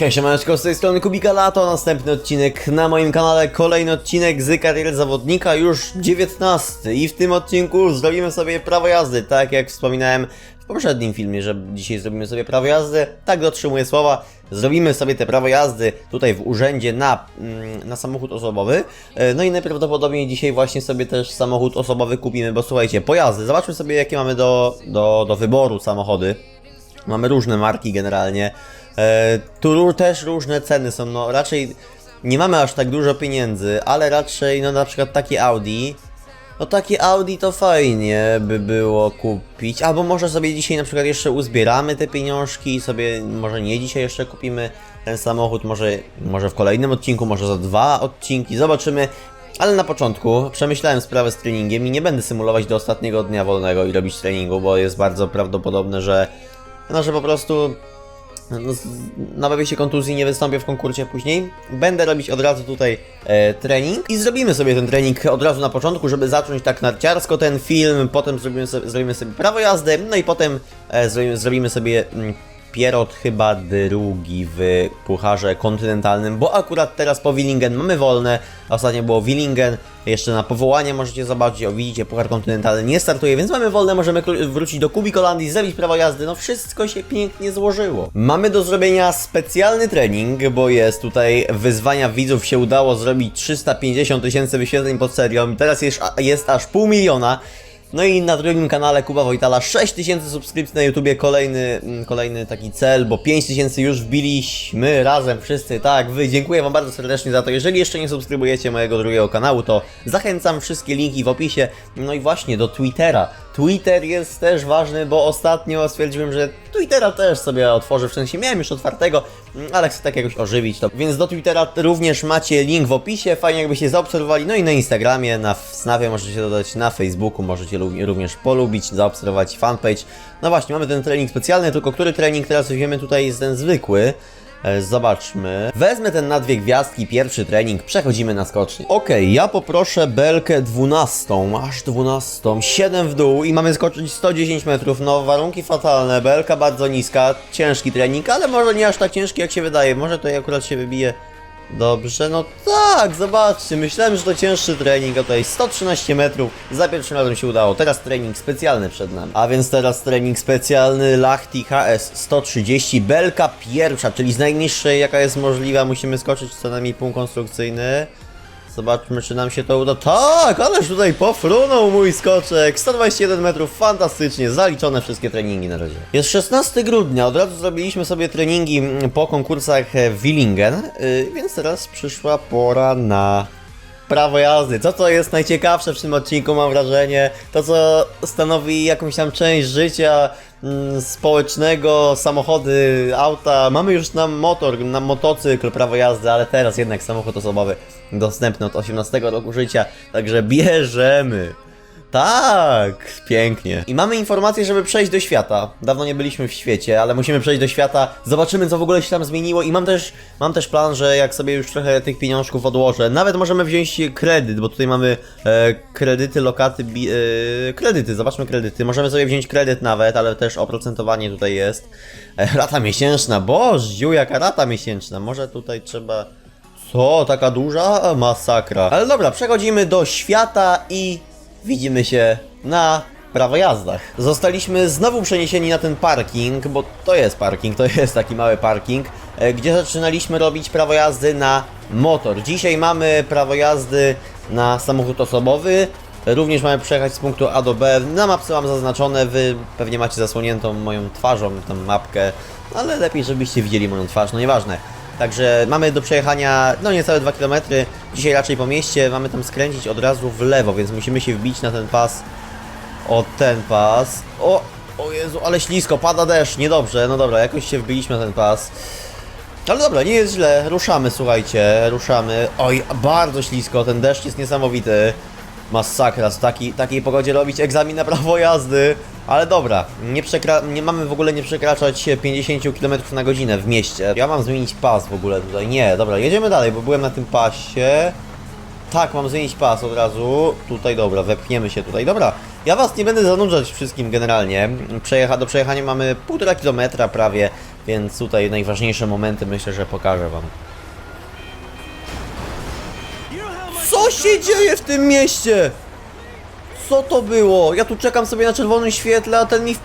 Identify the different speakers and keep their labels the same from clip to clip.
Speaker 1: Hej, siemaneczko, z tej strony Kubika Lato, następny odcinek na moim kanale, kolejny odcinek z kariery zawodnika, już 19 i w tym odcinku zrobimy sobie prawo jazdy, tak jak wspominałem w poprzednim filmie, że dzisiaj zrobimy sobie prawo jazdy, tak dotrzymuję słowa, zrobimy sobie te prawo jazdy tutaj w urzędzie na, mm, na samochód osobowy, E, no i najprawdopodobniej dzisiaj właśnie sobie też samochód osobowy kupimy, bo słuchajcie, pojazdy, zobaczmy sobie jakie mamy do, do, do wyboru samochody, Mamy różne marki generalnie. E, tu też różne ceny są. No raczej nie mamy aż tak dużo pieniędzy, ale raczej no na przykład takie Audi. No takie Audi to fajnie by było kupić. Albo może sobie dzisiaj na przykład jeszcze uzbieramy te pieniążki sobie może nie dzisiaj jeszcze kupimy ten samochód, może, może w kolejnym odcinku, może za dwa odcinki, zobaczymy. Ale na początku przemyślałem sprawę z treningiem i nie będę symulować do ostatniego dnia wolnego i robić treningu, bo jest bardzo prawdopodobne, że no, że po prostu no, nabawię się kontuzji, nie wystąpię w konkursie później. Będę robić od razu tutaj e, trening i zrobimy sobie ten trening od razu na początku, żeby zacząć tak narciarsko ten film, potem zrobimy sobie, zrobimy sobie prawo jazdy, no i potem e, zrobimy, zrobimy sobie mm, Pierrot chyba drugi w pucharze kontynentalnym, bo akurat teraz po Willingen mamy wolne, ostatnio było Willingen, jeszcze na powołanie możecie zobaczyć, o widzicie, puchar kontynentalny nie startuje, więc mamy wolne, możemy wrócić do Kubikolandii, zrobić prawo jazdy, no wszystko się pięknie złożyło. Mamy do zrobienia specjalny trening, bo jest tutaj wyzwania widzów, się udało zrobić 350 tysięcy wyświetleń pod serią, teraz jest, jest aż pół miliona, no i na drugim kanale Kuba Wojtala 6000 subskrypcji na YouTubie, kolejny, mm, kolejny taki cel, bo 5000 już wbiliśmy razem wszyscy, tak, wy, dziękuję wam bardzo serdecznie za to. Jeżeli jeszcze nie subskrybujecie mojego drugiego kanału, to zachęcam, wszystkie linki w opisie. No i właśnie do Twittera. Twitter jest też ważny, bo ostatnio stwierdziłem, że Twittera też sobie otworzę, w sensie miałem już otwartego, mm, ale chcę tak jakoś ożywić to. Więc do Twittera również macie link w opisie, fajnie jakbyście zaobserwowali, no i na Instagramie, na Snapie możecie dodać, na Facebooku możecie również polubić, zaobserwować fanpage. No właśnie, mamy ten trening specjalny, tylko który trening teraz weźmiemy tutaj jest ten zwykły. E, Zobaczmy. Wezmę ten na dwie gwiazdki, pierwszy trening, przechodzimy na skoczni. Okej, ja poproszę belkę 12, aż 12, 7 w dół i mamy skoczyć 110 metrów. No, warunki fatalne, belka bardzo niska, ciężki trening, ale może nie aż tak ciężki jak się wydaje. Może to akurat się wybije Dobrze, no tak, zobaczcie, myślałem, że to cięższy trening, a tutaj 113 metrów, za pierwszym razem się udało, teraz trening specjalny przed nami. A więc teraz trening specjalny Lachti HS 130, belka pierwsza, czyli z najniższej jaka jest możliwa, musimy skoczyć co najmniej punkt konstrukcyjny. Zobaczmy, czy nam się to uda. Tak, ależ tutaj pofrunął mój skoczek. 121 metrów, fantastycznie. Zaliczone wszystkie treningi na razie. Jest 16 grudnia, od razu zrobiliśmy sobie treningi po konkursach w Willingen, yy, więc teraz przyszła pora na prawo jazdy. Co to jest najciekawsze w tym odcinku, mam wrażenie. To, co stanowi jakąś tam część życia mm, społecznego, samochody, auta. Mamy już na motor, na motocykl prawo jazdy, ale teraz jednak samochód osobowy dostępny od 18 roku życia. Także bierzemy. Tak, pięknie. I mamy informację, żeby przejść do świata. Dawno nie byliśmy w świecie, ale musimy przejść do świata. Zobaczymy, co w ogóle się tam zmieniło. I mam też, mam też plan, że jak sobie już trochę tych pieniążków odłożę, nawet możemy wziąć kredyt, bo tutaj mamy e, kredyty, lokaty, bi, e, kredyty. Zobaczmy kredyty. Możemy sobie wziąć kredyt nawet, ale też oprocentowanie tutaj jest. E, rata miesięczna, bożdziu, jaka rata miesięczna. Może tutaj trzeba. Co, taka duża? Masakra. Ale dobra, przechodzimy do świata i widzimy się na prawo jazdach. Zostaliśmy znowu przeniesieni na ten parking, bo to jest parking, to jest taki mały parking, e, gdzie zaczynaliśmy robić prawo jazdy na motor. Dzisiaj mamy prawo jazdy na samochód osobowy. Również mamy przejechać z punktu A do B. Na mapce mam zaznaczone, wy pewnie macie zasłoniętą moją twarzą, tą mapkę, ale lepiej, żebyście widzieli moją twarz, no nieważne. Także mamy do przejechania no niecałe 2 km. Dzisiaj raczej po mieście. Mamy tam skręcić od razu w lewo, więc musimy się wbić na ten pas. O ten pas. O! O Jezu, ale ślisko, pada deszcz, niedobrze. No dobra, jakoś się wbiliśmy na ten pas. Ale dobra, nie jest źle. Ruszamy, słuchajcie, ruszamy. Oj, bardzo ślisko, ten deszcz jest niesamowity. Masakra, z taki, takiej pogodzie robić egzamin na prawo jazdy. Ale dobra, nie, nie mamy w ogóle nie przekraczać 50 km na godzinę w mieście. Ja mam zmienić pas w ogóle tutaj. Nie, dobra, jedziemy dalej, bo byłem na tym pasie. Tak, mam zmienić pas od razu. Tutaj, dobra, wepchniemy się tutaj. Dobra, Ja was nie będę zanudzać wszystkim generalnie. Przejecha, do przejechania mamy półtora kilometra prawie, więc tutaj najważniejsze momenty myślę, że pokażę wam. Się dzieje w tym mieście? Co to było? Ja tu czekam sobie na czerwonym świetle, a ten mi... W...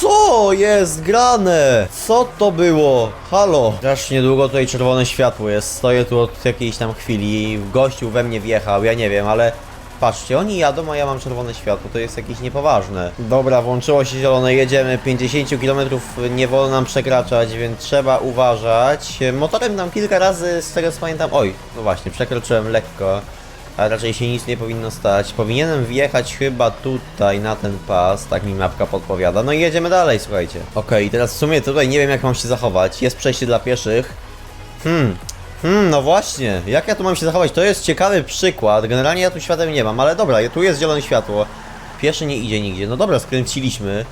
Speaker 1: Co jest grane? Co to było? Halo? Strasznie długo tutaj czerwone światło jest. Stoję tu od jakiejś tam chwili. Gościu we mnie wjechał, ja nie wiem, ale... Patrzcie, oni jadą, a ja mam czerwone światło, to jest jakieś niepoważne. Dobra, włączyło się zielone, jedziemy, 50 km nie wolno nam przekraczać, więc trzeba uważać. Motorem nam kilka razy, z tego co pamiętam, oj, no właśnie, przekroczyłem lekko, a raczej się nic nie powinno stać. Powinienem wjechać chyba tutaj, na ten pas, tak mi mapka podpowiada. No i jedziemy dalej, słuchajcie. Okej, teraz w sumie tutaj nie wiem jak mam się zachować, jest przejście dla pieszych. Hmm, Hmm, no właśnie, jak ja tu mam się zachować? To jest ciekawy przykład. Generalnie ja tu światem nie mam, ale dobra, tu jest zielone światło. Pieszy nie idzie nigdzie. No dobra, skręciliśmy.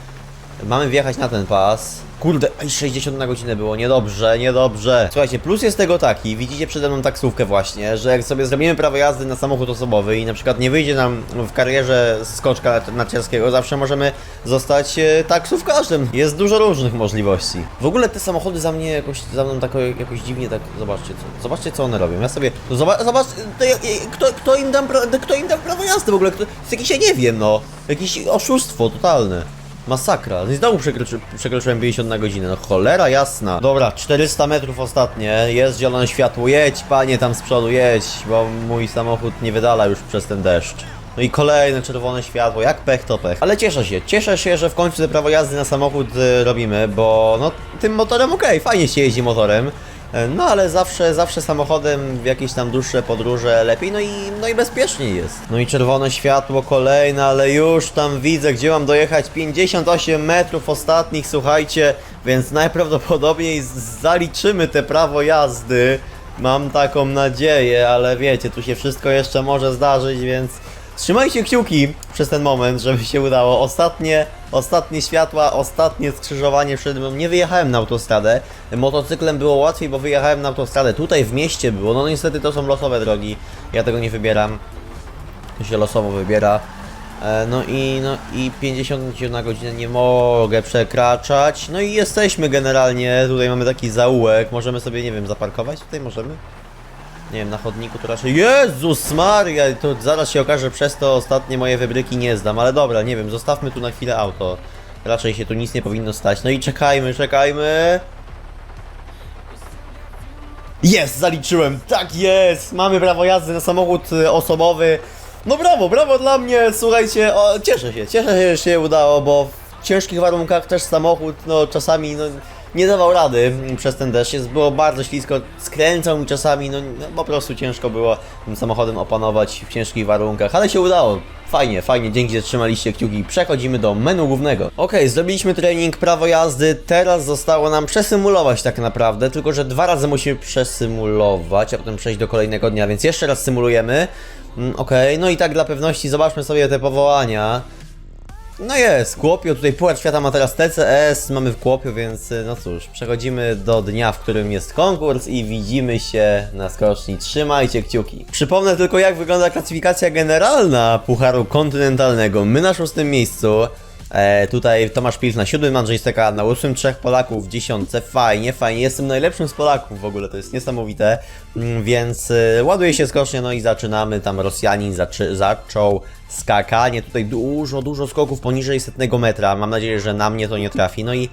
Speaker 1: Mamy wjechać na ten pas. Kurde, aj, 60 na godzinę było, niedobrze, niedobrze. Słuchajcie, plus jest tego taki, widzicie przede mną taksówkę właśnie, że jak sobie zrobimy prawo jazdy na samochód osobowy i na przykład nie wyjdzie nam w karierze skoczka narciarskiego, zawsze możemy zostać e, taksówkarzem. Jest dużo różnych możliwości. W ogóle te samochody za mnie jakoś, za mną tak jakoś dziwnie tak, zobaczcie co, zobaczcie co one robią. Ja sobie, no zobacz, kto, kto im dam, kto im dam prawo jazdy w ogóle, kto, to ja nie wiem no, jakieś oszustwo totalne. Masakra. No i znowu przekroczy, przekroczyłem 50 na godzinę. No cholera jasna. Dobra, 400 metrów ostatnie. Jest zielone światło. Jedź, panie, tam z przodu, jedź, bo mój samochód nie wydala już przez ten deszcz. No i kolejne czerwone światło, jak pech to pech. Ale cieszę się, cieszę się, że w końcu te prawo jazdy na samochód y, robimy, bo no tym motorem okej, fajnie się jeździ motorem. E, No ale zawsze, zawsze samochodem w jakieś tam dłuższe podróże lepiej, no i, no i bezpieczniej jest. No i czerwone światło kolejne, ale już tam widzę, gdzie mam dojechać. 58 metrów ostatnich, słuchajcie, więc najprawdopodobniej zaliczymy te prawo jazdy. Mam taką nadzieję, ale wiecie, tu się wszystko jeszcze może zdarzyć, więc trzymajcie kciuki przez ten moment, żeby się udało. Ostatnie, ostatnie światła, ostatnie skrzyżowanie przed mną. Nie wyjechałem na autostradę. Motocyklem było łatwiej, bo wyjechałem na autostradę. Tutaj w mieście było. No niestety to są losowe drogi. Ja tego nie wybieram. To się losowo wybiera. E, No i, no i 50 na godzinę nie mogę przekraczać. No i jesteśmy generalnie. Tutaj mamy taki zaułek. Możemy sobie, nie wiem, zaparkować tutaj? Możemy? Nie wiem, na chodniku to raczej... Jezus Maria! To zaraz się okaże, że przez to ostatnie moje wybryki nie zdam. Ale dobra, nie wiem, zostawmy tu na chwilę auto. Raczej się tu nic nie powinno stać. No i czekajmy, czekajmy. Jest, zaliczyłem. Tak jest. Mamy prawo jazdy na samochód y, osobowy. No brawo, brawo dla mnie. Słuchajcie, o, cieszę się, cieszę się, że się udało, bo w ciężkich warunkach też samochód, no czasami, no nie dawał rady mm, przez ten deszcz. Jest, było bardzo ślisko, skręcał mi czasami, no, no po prostu ciężko było tym samochodem opanować w ciężkich warunkach, ale się udało. Fajnie, fajnie, dzięki, że trzymaliście kciuki. Przechodzimy do menu głównego. Okej, zrobiliśmy trening, prawo jazdy. Teraz zostało nam przesymulować tak naprawdę, tylko że dwa razy musimy przesymulować, a potem przejść do kolejnego dnia, więc jeszcze raz symulujemy. Mm, Okej, no i tak dla pewności zobaczmy sobie te powołania. No jest, Kłopio, tutaj Puchar Świata ma teraz TCS, mamy w Kłopio, więc y, no cóż, przechodzimy do dnia, w którym jest konkurs i widzimy się na skoczni. Trzymajcie kciuki. Przypomnę tylko jak wygląda klasyfikacja generalna Pucharu Kontynentalnego. My na szóstym miejscu, e, tutaj Tomasz Pilch na siódmym, Andrzej Steka na ósmym, trzech Polaków w dziesiątce. Fajnie, fajnie, jestem najlepszym z Polaków w ogóle, to jest niesamowite. Mm, Więc y, ładuje się skocznie, no i zaczynamy. Tam Rosjanin zaczy, zaczął skakanie. Tutaj dużo, dużo skoków poniżej setnego metra. Mam nadzieję, że na mnie to nie trafi. No i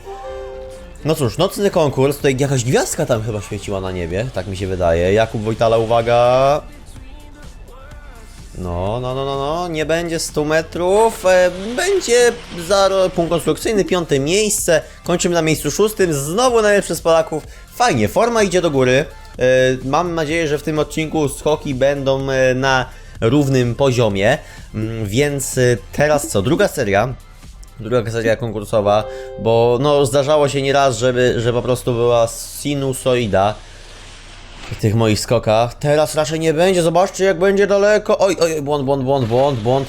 Speaker 1: no cóż, nocny konkurs. Tutaj jakaś gwiazdka tam chyba świeciła na niebie, tak mi się wydaje. Jakub Wojtala, uwaga. No, no, no, no, no, nie będzie 100 metrów, e, będzie za punkt konstrukcyjny, piąte miejsce, kończymy na miejscu szóstym, znowu najlepszy z Polaków, fajnie, forma idzie do góry, e, mam nadzieję, że w tym odcinku skoki będą e, na równym poziomie, Mm, więc teraz co, druga seria, druga seria konkursowa, bo no zdarzało się nieraz, żeby, że po prostu była sinusoida, w tych moich skokach. Teraz raczej nie będzie, zobaczcie jak będzie daleko. Oj, oj, błąd, błąd, błąd, błąd, błąd.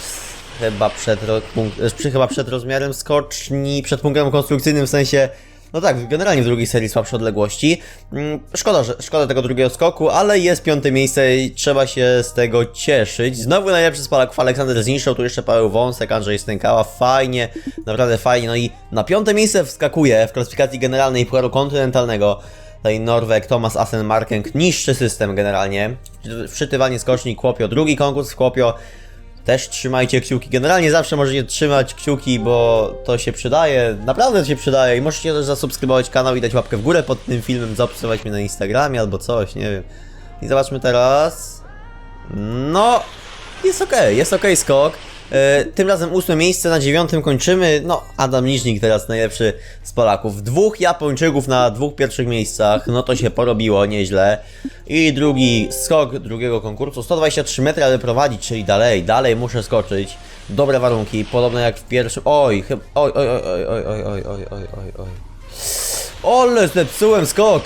Speaker 1: Chyba przed, punkt, chyba przed rozmiarem skoczni, przed punktem konstrukcyjnym, w sensie No tak, generalnie w drugiej serii słabsze odległości. Mm, Szkoda, że, szkoda tego drugiego skoku, ale jest piąte miejsce i trzeba się z tego cieszyć. Znowu najlepszy z Polaków Aleksander Zniszczał, tu jeszcze Paweł Wąsek, Andrzej Stękała, fajnie, naprawdę fajnie. No i na piąte miejsce wskakuje w klasyfikacji generalnej Pucharu Kontynentalnego. Tutaj Norweg, Thomas Asen Markenk niższy system generalnie. Wszytywanie skoczni Kłopio, drugi konkurs w Kłopio. Też trzymajcie kciuki. Generalnie zawsze możecie trzymać kciuki, bo to się przydaje. Naprawdę się przydaje. I możecie też zasubskrybować kanał i dać łapkę w górę pod tym filmem, zaobserwować mnie na Instagramie albo coś, nie wiem. I zobaczmy teraz. No, jest ok, jest ok skok. E, tym razem ósme miejsce, na dziewiątym kończymy. No, Adam Liżnik teraz najlepszy z Polaków. Dwóch Japończyków na dwóch pierwszych miejscach, no to się porobiło nieźle. I drugi skok drugiego konkursu, 123 metry, ale prowadzić, czyli dalej, dalej muszę skoczyć. Dobre warunki, podobne jak w pierwszym. Oj, chyba. Oj, oj, oj, oj, oj, oj, oj, oj, oj, oj. Ole, zepsułem skok!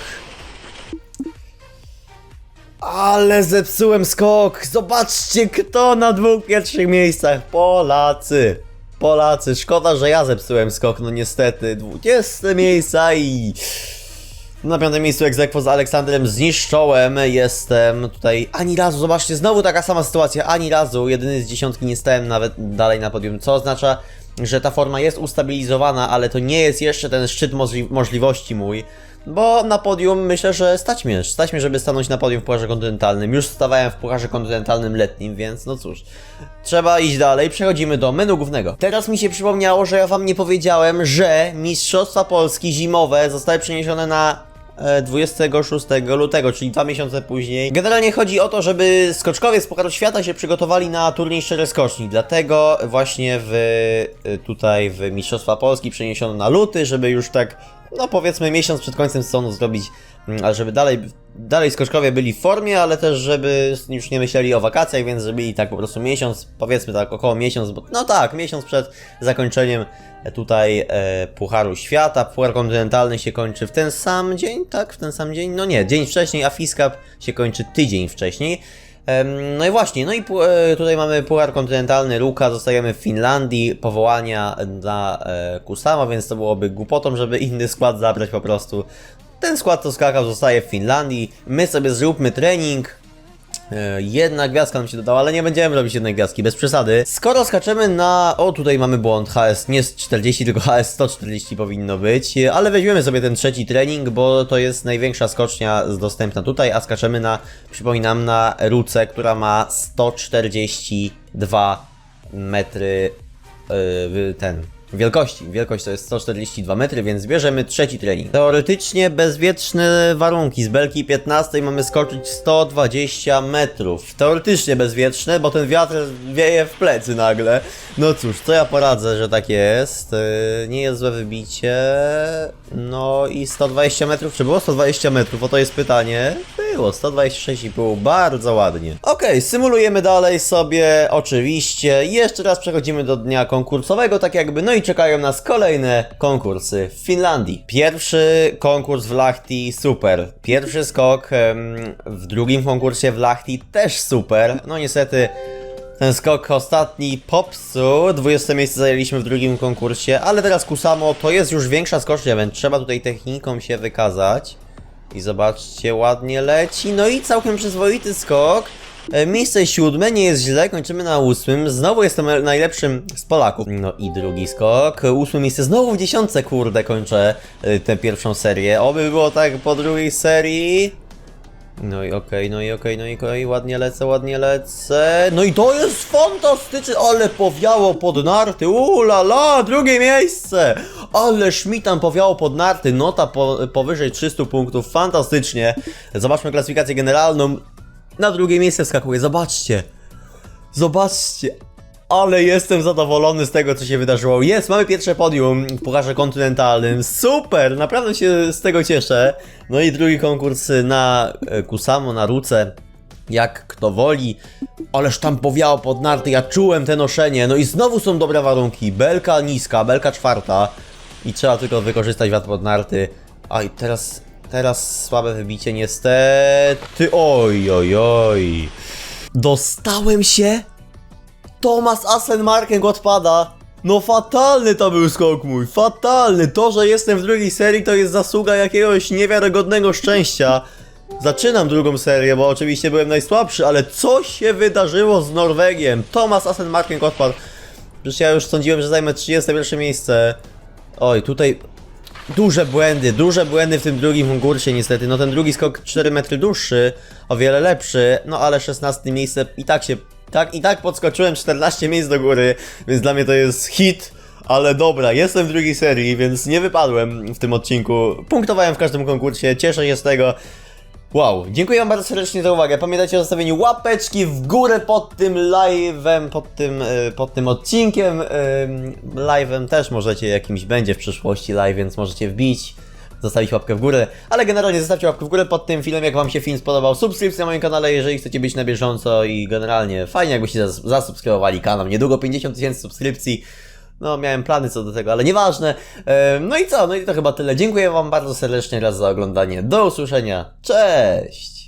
Speaker 1: Ale zepsułem skok! Zobaczcie, kto na dwóch pierwszych miejscach! Polacy! Polacy, szkoda, że ja zepsułem skok, no niestety. 20 miejsca i... Na piątym miejscu egzekwo z Aleksandrem Zniszczołem jestem tutaj ani razu, zobaczcie, znowu taka sama sytuacja, ani razu, jedyny z dziesiątki nie stałem nawet dalej na podium, co oznacza, że ta forma jest ustabilizowana, ale to nie jest jeszcze ten szczyt możli możliwości mój, bo na podium myślę, że stać mnie, stać mnie, żeby stanąć na podium w Pucharze Kontynentalnym, już stawałem w Pucharze Kontynentalnym letnim, więc no cóż, trzeba iść dalej, przechodzimy do menu głównego. Teraz mi się przypomniało, że ja wam nie powiedziałem, że Mistrzostwa Polski zimowe zostały przeniesione na e, 26 lutego, czyli dwa miesiące później. Generalnie chodzi o to, żeby skoczkowie z Pucharu Świata się przygotowali na turniej szczere skoczni. Dlatego właśnie w, e, tutaj w Mistrzostwa Polski przeniesiono na luty, żeby już tak, no powiedzmy miesiąc przed końcem sezonu zrobić, mm, żeby dalej, dalej skoczkowie byli w formie, ale też żeby już nie myśleli o wakacjach, więc zrobili tak po prostu miesiąc, powiedzmy tak około miesiąc, bo no tak, miesiąc przed zakończeniem tutaj e, Pucharu Świata. Puchar Kontynentalny się kończy w ten sam dzień, tak? W ten sam dzień? No nie, dzień wcześniej, a Fiskap się kończy tydzień wcześniej. No i właśnie, no i e, tutaj mamy Puchar Kontynentalny Luka, zostajemy w Finlandii, powołania dla e, Kusama, więc to byłoby głupotą, żeby inny skład zabrać po prostu. Ten skład, co skakał, zostaje w Finlandii. My sobie zróbmy trening, Jedna gwiazdka nam się dodała, ale nie będziemy robić jednej gwiazdki, bez przesady. Skoro skaczemy na... O, tutaj mamy błąd, HS nie 40, tylko HS 140 powinno być, e, ale weźmiemy sobie ten trzeci trening, bo to jest największa skocznia dostępna tutaj, a skaczemy na, przypominam, na Ruce, która ma 142 metry e, w- ten wielkości. Wielkość to jest 142 metry, więc bierzemy trzeci trening. Teoretycznie bezwieczne warunki. Z belki 15 mamy skoczyć 120 metrów. Teoretycznie bezwieczne, bo ten wiatr wieje w plecy nagle. No cóż, co ja poradzę, że tak jest. Yy, Nie jest złe wybicie. No i 120 metrów. Czy było 120 metrów? O to jest pytanie. Było 126,5. Bardzo ładnie. Okej, symulujemy dalej sobie. Oczywiście. Jeszcze raz przechodzimy do dnia konkursowego, tak jakby. No i czekają nas kolejne konkursy w Finlandii. Pierwszy konkurs w Lahti, super. Pierwszy skok w drugim konkursie w Lahti też super. No niestety. Ten skok ostatni popsuł, 20 miejsce zajęliśmy w drugim konkursie, ale teraz Kusamo to jest już większa skocznia, więc trzeba tutaj techniką się wykazać. I zobaczcie, ładnie leci, no i całkiem przyzwoity skok. E, Miejsce siódme, nie jest źle, kończymy na ósmym. Znowu jestem najlepszym z Polaków. No i drugi skok. Ósme miejsce, znowu w dziesiątce, kurde, kończę e, tę pierwszą serię. Oby było tak po drugiej serii. No i okej, no i okej, no i okej, ładnie lecę, ładnie lecę. No i to jest fantastyczne, ale powiało pod narty, ula la, drugie miejsce. Ależ mi tam powiało pod narty, nota po, powyżej 300 punktów, fantastycznie. Zobaczmy klasyfikację generalną. Na drugie miejsce wskakuje, zobaczcie. Zobaczcie, ale jestem zadowolony z tego, co się wydarzyło. Jest, mamy pierwsze podium w Pucharze Kontynentalnym. Super, naprawdę się z tego cieszę. No i drugi konkurs na e, Kusamo, na Ruce. Jak kto woli. Ależ tam powiało pod narty, ja czułem te noszenie. No i znowu są dobre warunki. Belka niska, belka czwarta. I trzeba tylko wykorzystać wiatr pod narty. A i teraz, teraz słabe wybicie niestety. Oj, oj, oj. Dostałem się Thomas Asenmarken odpada. No fatalny to był skok mój, fatalny. To, że jestem w drugiej serii to jest zasługa jakiegoś niewiarygodnego szczęścia. Zaczynam drugą serię, bo oczywiście byłem najsłabszy, ale co się wydarzyło z Norwegiem? Thomas Asenmarking odpadł. Przecież ja już sądziłem, że zajmę 31 miejsce. Oj, tutaj duże błędy, duże błędy w tym drugim konkursie niestety. No ten drugi skok 4 metry dłuższy, o wiele lepszy, no ale 16 miejsce i tak się, tak i tak podskoczyłem 14 miejsc do góry, więc dla mnie to jest hit. Ale dobra, jestem w drugiej serii, więc nie wypadłem w tym odcinku. Punktowałem w każdym konkursie, cieszę się z tego. Wow, dziękuję wam bardzo serdecznie za uwagę. Pamiętajcie o zostawieniu łapeczki w górę pod tym live'em, pod tym, e, pod tym odcinkiem. Live'em też możecie, jakimś będzie w przyszłości live, więc możecie wbić, zostawić łapkę w górę. Ale generalnie zostawcie łapkę w górę pod tym filmem, jak wam się film spodobał. Subskrypcja na moim kanale, jeżeli chcecie być na bieżąco i generalnie fajnie jakbyście zas- zasubskrybowali kanał. Niedługo 50 tysięcy subskrypcji. No, miałem plany co do tego, ale nieważne. No i co? No i to chyba tyle. Dziękuję Wam bardzo serdecznie raz za oglądanie. Do usłyszenia. Cześć!